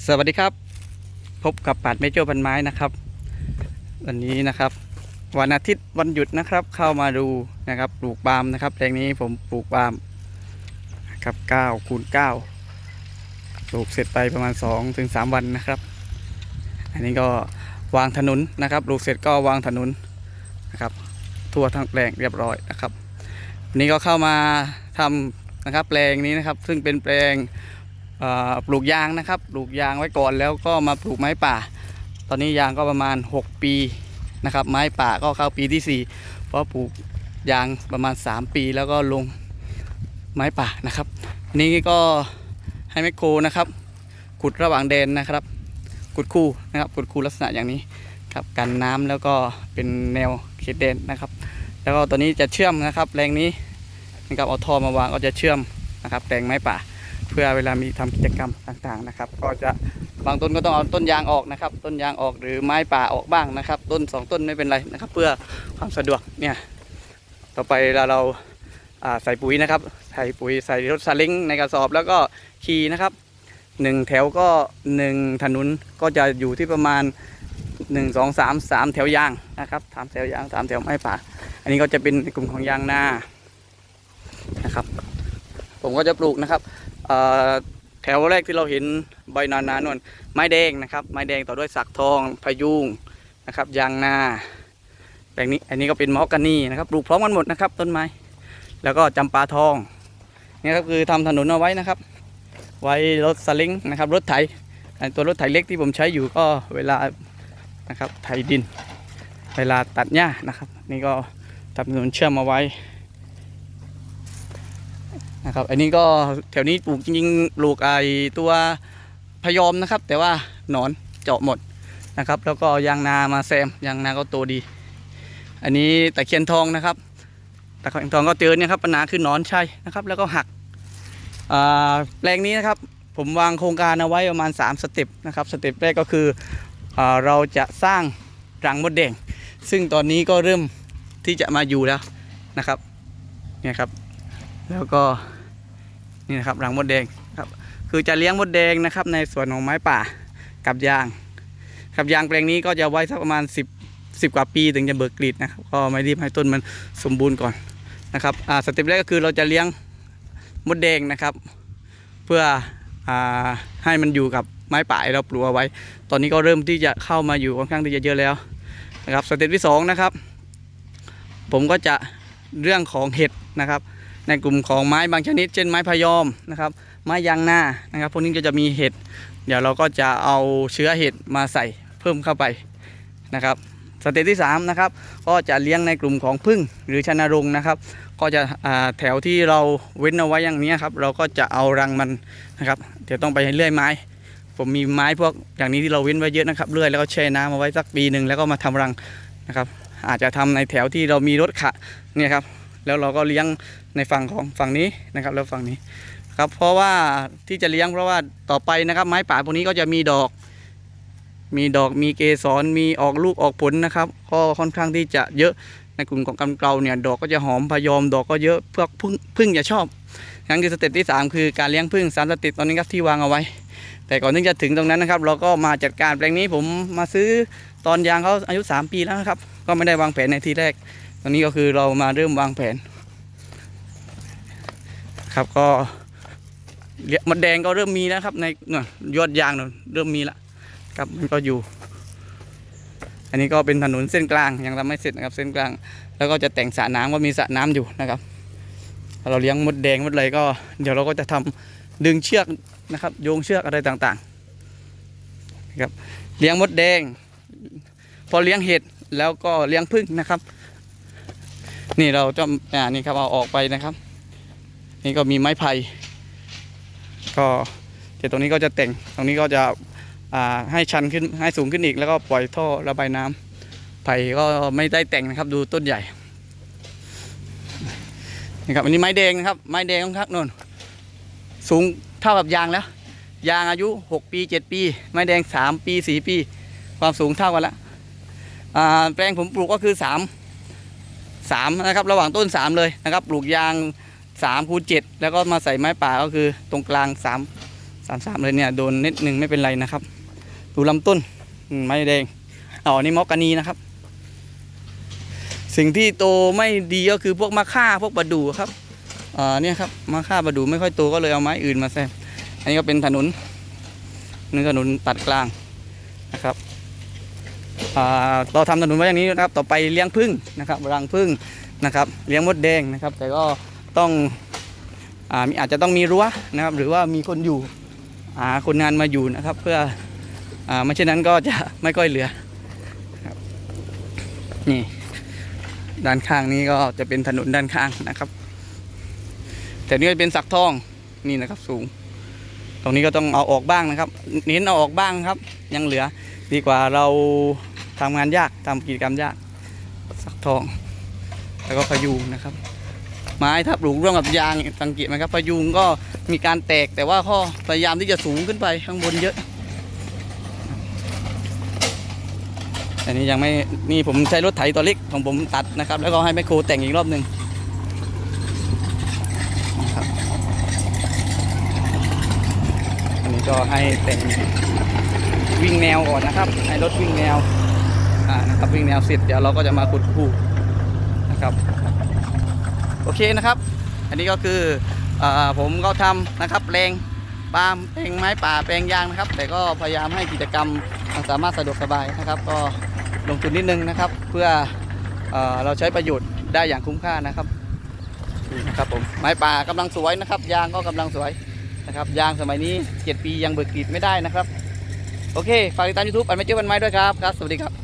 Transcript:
สวัสดีครับ พบกับปัดเมเจอร์พันไม้นะครับ วันนี้นะครับ วันอาทิตย์วันหยุดนะครับ เข้ามาดูนะครับปลูกปาล์มนะครับแปลงนี้ผมปลูกปาล์มครับ9คูณ9ปลูกเสร็จไปประมาณ2ถึง3วันนะครับ อันนี้ก็วางถนนนะครับปลูกเสร็จก็วางถนนนะครับ ทั่วทั้งแปลงเรียบร้อยนะครับวันนี้ก็เข้ามาทำนะครับแปลงนี้นะครับ ซึ่งเป็นแปลง ปลูกยางนะครับ ปลูกยางไว้ก่อนแล้วก็มาปลูกไม้ป่า ตอนนี้ยางก็ประมาณ 6 ปีนะครับ ไม้ป่าก็เข้าปีที่ 4 เพราะปลูกยางประมาณ 3 ปีแล้วก็ลงไม้ป่านะครับ นี้ก็ให้แมคโครนะครับ ขุดระหว่างเดนนะครับ ขุดคู่นะครับ ขุดคู่ลักษณะอย่างนี้ครับกันน้ำแล้วก็เป็นแนวเขตเดนนะครับ แล้วก็ตัวนี้จะเชื่อมนะครับแรงนี้นะครับเอาท่อมาวางก็จะเชื่อมนะครับแรงไม้ป่า เพื่อเวลามีทำกิจกรรมต่างๆนะครับ ก็จะบางต้นก็ต้องเอาต้นยางออกนะครับ ต้นยางออกหรือไม้ป่าออกบ้างนะครับ ต้นสองต้นไม่เป็นไรนะครับ เพื่อความสะดวกเนี่ยต่อไปเราเราใส่ปุ๋ยนะครับ ใส่ปุ๋ยใส่รถซาเล้งในกระสอบแล้วก็ขี่นะครับหนึ่งแถวก็หนึ่งถนนก็จะอยู่ที่ประมาณหนึ่งสองสามสามแถวยางนะครับสามแถวยางสามแถวไม้ป่า อันนี้ก็จะเป็นกลุ่มของยางนานะครับ ผมก็จะปลูกนะครับ แถวแรกที่เราเห็นใบนานานวลไม้แดงนะครับไม้แดงต่อด้วยสักทองพายุงนะครับยางนาแปลงนี้อันนี้ก็เป็นมอคกานีนะครับปลูกพร้อมกันหมดนะครับ ต้นไม้ แล้วก็จำปาทองนี่ครับคือทำถนนเอาไว้นะครับ ไว้รถสลิงนะครับรถไถตัวรถไถเล็กที่ผมใช้อยู่ก็เวลานะครับไถดิน เวลาตัดหญ้านะครับ นี่ก็ทำถนนเชื่อมเอาไว้ นะครับ อันนี้ก็แถวนี้ปลูกจริงๆปลูกไอตัวพยอมนะครับ แต่ว่าหนอนเจาะหมดนะครับ แล้วก็ยางนามาแซมยางนาก็โตดี อันนี้ตะเคียนทองนะครับตะเคียนทองก็เจอเนี่ยครับปัญหาคือหนอนใช่นะครับ แล้วก็หักแปลงนี้นะครับ ผมวางโครงการเอาไว้ประมาณ 3 สเต็ปนะครับสเต็ปแรกก็คืออเราจะสร้างรังมดแดง ซึ่งตอนนี้ก็เริ่มที่จะมาอยู่แล้วนะครับเนี่ยครับ แล้วก็ นี่นะครับรังมดแดงครับ คือจะเลี้ยงมดแดงนะครับ ในสวนของไม้ป่ากับยางกับยางแปลงนี้ก็จะไว้สักประมาณ 10 10 กว่าปีถึงจะเบิกกลีดนะครับก็ไม่รีบให้ต้นมันสมบูรณ์ก่อนนะครับอ่าสเต็ปแรกก็คือเราจะเลี้ยงมดแดงนะครับ เพื่ออ่าให้มันอยู่กับไม้ป่าที่เราปลูกเอาไว้ ตอนนี้ก็เริ่มที่จะเข้ามาอยู่ค่อนข้างที่จะเยอะแล้วนะครับสเต็ปที่สองนะครับ ผมก็จะเรื่องของเห็ดนะครับ ในกลุ่มของไม้บางชนิด เช่นไม้พยอมนะครับ ไม้ยางนานะครับ พวกนี้ก็จะมีเห็ด เดี๋ยวเราก็จะเอาเชื้อเห็ดมาใส่เพิ่มเข้าไปนะครับ สเตจที่3นะครับ ก็จะเลี้ยงในกลุ่มของพึ่งหรือชนรงนะครับ ก็จะแถวที่เราเว้นเอาไว้อย่างนี้ครับ เราก็จะเอารังมันนะครับ เดี๋ยวต้องไปเลื่อยไม้ ผมมีไม้พวกอย่างนี้ที่เราเว้นไว้เยอะนะครับ เลื่อยแล้วก็แช่น้ำเอาไว้สักปีหนึ่งแล้วก็มาทำรังนะครับ อาจจะทำในแถวที่เรามีรถขะเนี่ยครับ แล้วเราก็เลี้ยง ในฝั่งของฝั่งนี้นะครับแล้วฝั่งนี้ครับเพราะว่าที่จะเลี้ยงเพราะว่าต่อไปนะครับ ไม้ป่าพวกนี้ก็จะมีดอก มีดอกมีเกสรมีออกลูกออกผลนะครับ ก็ค่อนข้างที่จะเยอะในกลุ่มของกำเกลาเนี่ยดอกก็จะหอมพยอมดอกก็เยอะเพื่อพึ่งพึ่งจะชอบนั่นคือสเต็ปที่ 3 คือการเลี้ยงพึ่งสามสเต็ปตอนนี้ครับที่วางเอาไว้ แต่ก่อนที่จะถึงตรงนั้นนะครับ เราก็มาจัดการแปลงนี้ผมมาซื้อตอนยางเขาอายุ 3 ปีแล้วนะครับ ก็ไม่ได้วางแผนในทีแรก ตอนนี้ก็คือเรามาเริ่มวางแผน ครับก็เลี้ยมดแดงก็เริ่มมีแล้วครับ ในนยอดยางเริ่มมีล้วครับมันก็อยู่ อันนี้ก็เป็นถนนเส้นกลางยังทำไม่เสร็จนะครับ เส้นกลาง แล้วก็จะแต่งสระน้ำก็มีสระน้ำอยู่นะครับ เราเลี้ยงมดแดงมดอะไรก็ เดี๋ยวเราก็จะทำดึงเชือกนะครับ โยงเชือกอะไรต่างๆนะครับเลี้ยงมดแดง พอเลี้ยงเห็ดแล้วก็เลี้ยงผึ้งนะครับ นี่เราจะอ่านี่ครับเอาออกไปนะครับ นี่ก็มีไม้ไผ่ก็เดี๋ยวตรงนี้ก็จะแต่งตรงนี้ก็จะให้ชันขึ้นให้สูงขึ้นอีกแล้วก็ปล่อยท่อระบายน้ำไผ่ก็ไม่ได้แต่งนะครับดูต้นใหญ่นี่ครับอันนี้ไม้แดงนะครับ ไม้แดงครับนู่นสูงเท่ากับยางแล้ว ยางอายุ 6 ปี 7 ปี ไม้แดง 3 ปี 4 ปี ความสูงเท่ากันแล้วแปลงผมปลูกก็คือ3สามนะครับระหว่างต้นสามเลยนะครับ ปลูกยาง สามคูณเจ็ดแล้วก็มาใส่ไม้ป่าก็คือตรงกลางสามสามสามเลยเนี่ยโดนนิดหนึ่งไม่เป็นไรนะครับ ดูลำต้นไม้แดงอ๋อนี่มอกกานีนะครับ สิ่งที่โตไม่ดีก็คือพวกมะค่าพวกประดู่ครับอ่าเนี่ยครับมะค่าประดู่ไม่ค่อยโตก็เลยเอาไม้อื่นมาแซมอันนี้ก็เป็นถนนนี่ถนนตัดกลางนะครับอ่าเราทำถนนไว้อย่างนี้นะครับ ต่อไปเลี้ยงพึ่งนะครับรังพึ่งนะครับ เลี้ยงมดแดงนะครับ แต่ก็ ต้องอาอาจจะต้องมีรั้วนะครับ หรือว่ามีคนอยู่หาคนงานมาอยู่นะครับ เพื่ออไม่เช่นนั้นก็จะไม่ค่อยเหลือนี่ด้านข้างนี้ก็จะเป็นถนนด้านข้างนะครับ แต่นี่เป็นสักทองนี่นะครับสูง ตรงนี้ก็ต้องเอาออกบ้างนะครับ เน้นเอาออกบ้างครับ ยังเหลือดีกว่าเราทำงานยากทำกิจกรรมยากสักทอง แล้วก็พะยุงนะครับ ไม้ถ้าปลูกร่วมกับยางสังเกตไหมครับพยุงก็มีการแตกแต่ว่าข้อพยายามที่จะสูงขึ้นไปข้างบนเยอะอันนี้ยังไม่นี่ผมใช้รถไถตัวเล็กของผมตัดนะครับ แล้วก็ให้แมคโครแต่งอีกรอบหนึ่งอันนี้ก็ให้แต่งวิ่งแนวก่อนนะครับ ให้รถวิ่งแนวอ่านะครับวิ่งแนวเสร็จเดี๋ยวเราก็จะมาขุดคู่นะครับ โอเคนะครับ อันนี้ก็คืออผมก็ทำนะครับแปลงปาล์มแปลงไม้ป่าแปลงยางนะครับ แต่ก็พยายามให้กิจกรรมมันสามารถสะดวกสบายนะครับ ก็ลงทุนนิดนึงนะครับ เพื่อเอเราใช้ประโยชน์ได้อย่างคุ้มค่านะครับนี่นะครับผมไม้ป่ากำลังสวยนะครับ ยางก็กำลังสวยนะครับ ยางสมัยนี้7ปียังเบิกกรีดไม่ได้นะครับ โอเค ฝากติดตาม YouTube อันไม่เจอวันไม้ด้วยครับครับ สวัสดีครับ